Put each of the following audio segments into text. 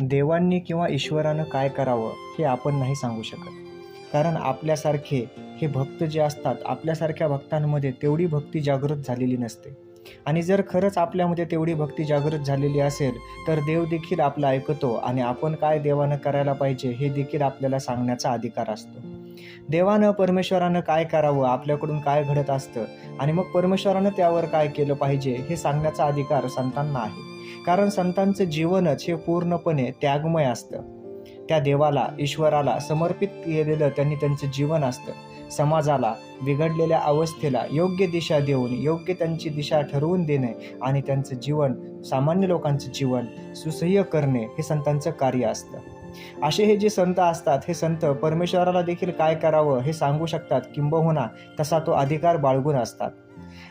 देवांनी किंवा ईश्वरानं काय करावं हे आपण नाही सांगू शकत. कारण आपल्यासारखे हे भक्त जे असतात आपल्यासारख्या भक्तांमध्ये तेवढी भक्ती जागृत झालेली नसते. आणि जर खरंच आपल्यामध्ये तेवढी भक्ती जागृत झालेली असेल तर देव देखील आपलं ऐकतो आणि आपण काय देवानं करायला पाहिजे हे देखील आपल्याला सांगण्याचा अधिकार असतो. देवानं परमेश्वरानं काय करावं आपल्याकडून काय घडत असतं आणि मग परमेश्वरानं त्यावर काय केलं पाहिजे हे सांगण्याचा अधिकार संतांना आहे. कारण संतांचं जीवनच हे पूर्णपणे त्यागमय असतं. त्या देवाला ईश्वराला समर्पित केलेलं त्यांनी त्यांचं जीवन असतं. समाजाला बिघडलेल्या अवस्थेला योग्य दिशा देऊन योग्य त्यांची दिशा ठरवून देणे आणि त्यांचं जीवन सामान्य लोकांचं जीवन सुसह्य करणे हे संतांचं कार्य असतं. असे हे जे संत असतात हे संत परमेश्वराला देखील काय करावं हे सांगू शकतात किंबहुना तसा तो अधिकार बाळगून असतात.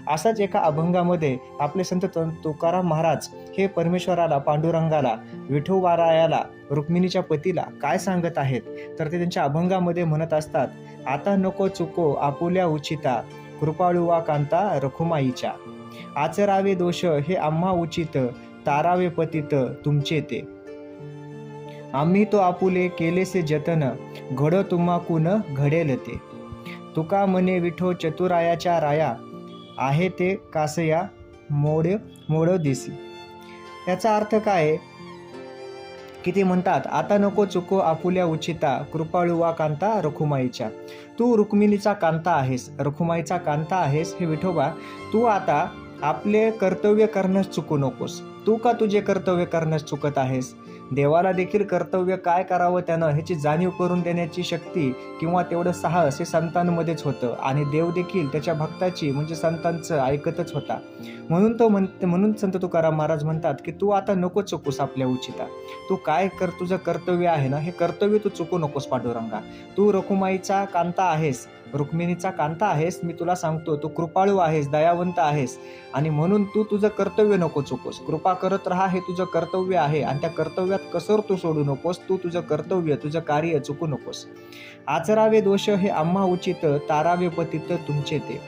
असाच एका अभंगामध्ये आपले संत तुकाराम महाराज हे परमेश्वराला पांडुरंगाला विठोबारायाला रुक्मिणीच्या पतीला काय सांगत आहेत? तर ते त्यांच्या अभंगामध्ये म्हणत असतात आता नको चुको आपुल्या उचिता कृपाळुवा कांता रखुमाईच्या. आचरावे दोष हे आम्हा उचित तारावे पतित तुमचे ते. आम्ही तो आपुले केलेसे जतन घड तुम्हाकून घडेल ते. तुका मने विठो चतुरायाच्या राया आहे ते कासया मोड मोड दिसी. याचा अर्थ काय? आहे? की ते म्हणतात आता नको चुको आपुल्या उचिता कृपाळुवा कांता रखुमाईच्या. तू रुक्मिणीचा कांता आहेस रखुमाईचा कांता आहेस हे विठोबा तू आता आपले कर्तव्य करण्यास चुकू नकोस. तू का तुझे कर्तव्य करण्यास चुकत आहेस? देवाला देखील कर्तव्य काय करावं त्यानं ह्याची जाणीव करून देण्याची शक्ती किंवा तेवढं साहस हे संतांमध्येच होतं. आणि देव देखील त्याच्या भक्ताची म्हणजे संतांचं ऐकतच होता. म्हणून तो म्हण म्हणून संत तुकाराम महाराज म्हणतात की तू आता नको चुकूस आपल्या उचिता. तू काय कर तुझं कर्तव्य आहे ना हे कर्तव्य तू चुकू नकोस पांडुरंगा. तू रखुमाईचा कांता आहेस. रुक्मिणीचा कांता आहेस मी तुला सांगतो तू कृपाळू आहेस दयावंत आहेस. आणि म्हणून तू तुझं कर्तव्य नको चुकोस. कृपा करत राहा हे तुझं कर्तव्य आहे. आणि त्या कर्तव्यात कसर तू सोडू नकोस तू तुझं कर्तव्य तुझं कार्य चुकू नकोस. आचरावे दोष हे आम्हा उचित तारावे पतित तुमचे ते.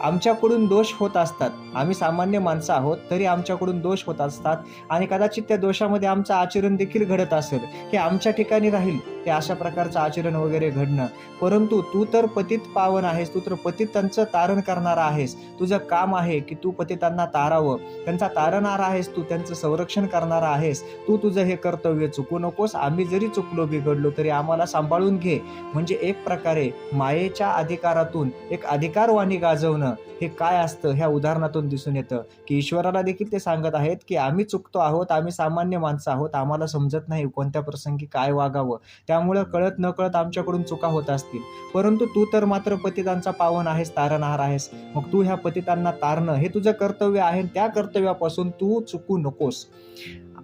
आमच्याकडून दोष होत असतात. आम्ही सामान्य माणसं आहोत तरी आमच्याकडून दोष होत असतात. आणि कदाचित त्या दोषामध्ये आमचं आचरण देखील घडत असेल. हे आमच्या ठिकाणी राहील. हे अशा प्रकारचं आचरण वगैरे घडणं. परंतु तू तर पतित पावन आहेस तू तर पतितांचं तारण करणारा आहेस. तुझं काम आहे की तू पतितांना तारावं. त्यांचा तारणारा आहेस तू त्यांचं संरक्षण करणारा आहेस. तू तुझं हे कर्तव्य चुकू नकोस. आम्ही जरी चुकलो बिघडलो तरी आम्हाला सांभाळून घे. म्हणजे एक प्रकारे मायेच्या अधिकारातून एक अधिकारवाणी गाजवणं हे काय असतं ह्या उदाहरणातून दिसून येतं. की ईश्वराला देखील ते सांगत आहेत की आम्ही चुकतो आहोत आम्ही सामान्य माणसं आहोत. आम्हाला समजत नाही कोणत्या प्रसंगी काय वागावं. त्यामुळं कळत न कळत आमच्याकडून चुका होत असतील. परंतु तू तर मात्र पतितांचा पावन आहेस तारणहार आहेस. मग तू ह्या पतितांना तारणं हे तुझं कर्तव्य आहे त्या कर्तव्यापासून तू चुकू नकोस.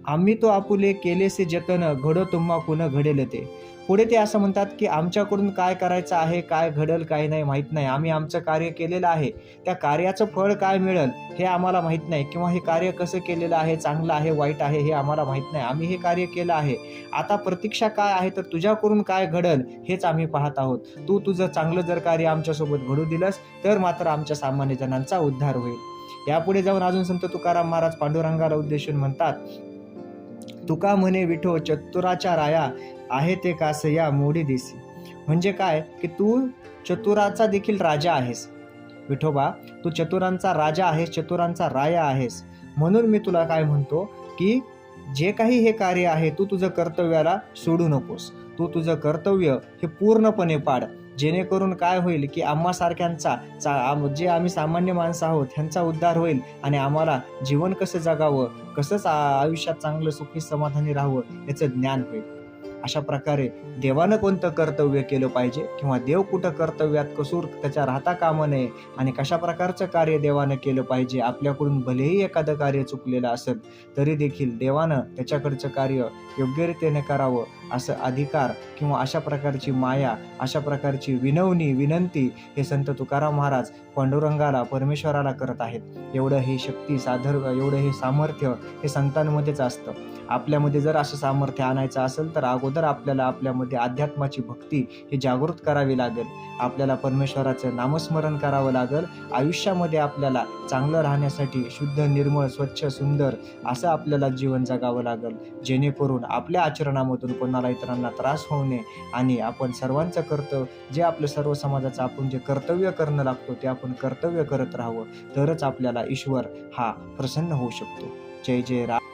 आम्ही तो आपुले केलेसे जतन घडो तुम्हा पुन्हा घडेल ते पुढे ते असं म्हणतात की आमच्याकडून काय करायचं आहे काय घडल काय नाही माहीत नाही. आम्ही आमचं कार्य केलेलं आहे. त्या कार्याचं फळ काय मिळेल हे आम्हाला माहीत नाही किंवा हे कार्य कसं केलेलं आहे चांगलं आहे वाईट आहे हे आम्हाला माहीत नाही. आम्ही हे कार्य केलं आहे. आता प्रतीक्षा काय आहे तर तुझ्याकडून काय घडल हेच आम्ही पाहत आहोत. तू तुझं चांगलं जर कार्य आमच्यासोबत घडू दिलंस तर मात्र आमच्या सामान्य जणांचा उद्धार होईल. यापुढे जाऊन अजून संत तुकाराम महाराज पांडुरंगाला उद्देशून म्हणतात तुका म्हणे विठो चतुराच्या राया आहे ते कास या मोडी दिसी म्हणजे काय? की तू चतुराचा देखील राजा आहेस. विठोबा तू चतुरांचा राजा आहेस चतुरांचा राया आहेस. म्हणून मी तुला काय म्हणतो की जे काही हे कार्य आहे तू तुझं कर्तव्याला सोडू नकोस. तू तुझं कर्तव्य हे पूर्णपणे पाड. जेणेकरून काय होईल की आम्हासारख्यांचा चा आम- जे आम्ही सामान्य माणसं आहोत ह्यांचा उद्धार होईल आणि आम्हाला जीवन कसं जगावं कसंच आयुष्यात चांगलं सुखी समाधानी राहावं याचं ज्ञान होईल. अशा प्रकारे देवानं कोणतं कर्तव्य केलं पाहिजे किंवा देव कुठं कर्तव्यात कसूर त्याच्या राहता कामा नये आणि कशा प्रकारचं कार्य देवानं केलं पाहिजे आपल्याकडून भलेही एखादं कार्य चुकलेलं असेल तरी देखील देवानं त्याच्याकडचं कार्य योग्यरीतीने करावं असं अधिकार किंवा अशा प्रकारची माया अशा प्रकारची विनवणी विनंती हे संत तुकाराम महाराज पांडुरंगाला परमेश्वराला करत आहेत. एवढं हे शक्ती साधर एवढं हे सामर्थ्य हे संतांमध्येच असतं. आपल्यामध्ये जर असं सामर्थ्य आणायचं असेल तर अगोदर अगोदर आपल्याला आपल्यामध्ये अध्यात्माची भक्ती ही जागृत करावी लागेल. आपल्याला परमेश्वराचं नामस्मरण करावं लागेल. आयुष्यामध्ये आपल्याला चांगलं राहण्यासाठी शुद्ध निर्मळ स्वच्छ सुंदर असं आपल्याला जीवन जगावं लागेल. जेणेकरून आपल्या आचरणामधून कोणाला इतरांना त्रास होऊ नये आणि आपण सर्वांचं कर्तव्य जे आपलं सर्व समाजाचं आपण जे कर्तव्य करणं लागतो ते आपण कर्तव्य करत राहावं. तरच आपल्याला ईश्वर हा प्रसन्न होऊ शकतो. जय जय राम